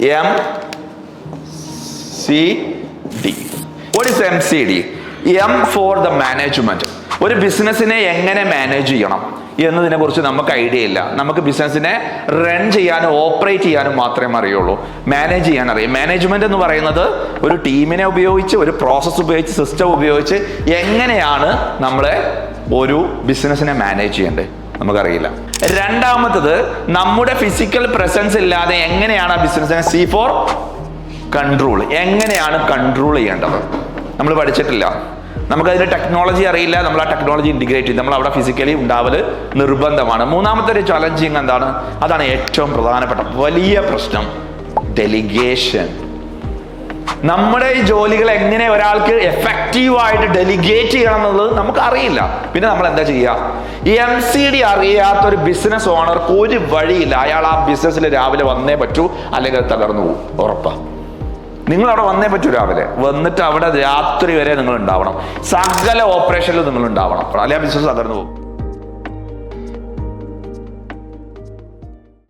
M C D what is M C D M for the management ഒരു ബിസിനസ്സിനെ എങ്ങനെ manage ചെയ്യണം എന്നതിനെ കുറിച്ച് നമുക്ക് ഐഡിയ ഇല്ല. നമുക്ക് ബിസിനസ്സിനെ റൺ ചെയ്യാനും ഓപ്പറേറ്റ് ചെയ്യാനും മാത്രമേ അറിയുള്ളൂ. മാനേജ് ചെയ്യാൻ അറിയാം. മാനേജ്മെന്റ് എന്ന് പറയുന്നത് ഒരു ടീമിനെ ഉപയോഗിച്ച് ഒരു പ്രോസസ്സ് ഉപയോഗിച്ച് സിസ്റ്റം ഉപയോഗിച്ച് എങ്ങനെയാണ് നമ്മളെ ഒരു ബിസിനസ്സിനെ മാനേജ് ചെയ്യേണ്ടത്? നമുക്കറിയില്ല. രണ്ടാമത്തത് നമ്മുടെ ഫിസിക്കൽ പ്രസൻസ് ഇല്ലാതെ എങ്ങനെയാണ് ആ ബിസിനസ്സിനെ സി ഫോർ കൺട്രോൾ എങ്ങനെയാണ് കൺട്രോൾ ചെയ്യേണ്ടത്? നമ്മൾ പഠിച്ചിട്ടില്ല. നമുക്കതിന് ടെക്നോളജി അറിയില്ല നമ്മൾ ആ ടെക്നോളജി ഇന്റിഗ്രേറ്റ് ചെയ്ത് നമ്മൾ അവിടെ ഫിസിക്കലി ഉണ്ടാവൽ നിർബന്ധമാണ്. മൂന്നാമത്തെ ഒരു ചലഞ്ചിങ് എന്താണ്? അതാണ് ഏറ്റവും പ്രധാനപ്പെട്ട വലിയ പ്രശ്നം ഡെലിഗേഷൻ നമ്മുടെ ഈ ജോലികൾ എങ്ങനെ ഒരാൾക്ക് എഫക്റ്റീവായിട്ട് ഡെലിഗേറ്റ് ചെയ്യണം എന്നുള്ളത് നമുക്ക് അറിയില്ല. പിന്നെ നമ്മൾ എന്താ ചെയ്യുക എം സി ഡി അറിയാത്ത ഒരു ബിസിനസ് ഓണർക്ക് ഒരു വഴിയില്ല. അയാൾ ആ ബിസിനസ്സിൽ രാവിലെ വന്നേ പറ്റൂ അല്ലെങ്കിൽ തകർന്നു പോകും ഉറപ്പാ. നിങ്ങൾ അവിടെ വന്നേ പറ്റൂ രാവിലെ. വന്നിട്ട് അവിടെ രാത്രി വരെ നിങ്ങൾ ഉണ്ടാവണം. സകല ഓപ്പറേഷനിലും നിങ്ങൾ ഉണ്ടാവണം. അല്ലെങ്കിൽ ആ ബിസിനസ് തകർന്നു പോകും.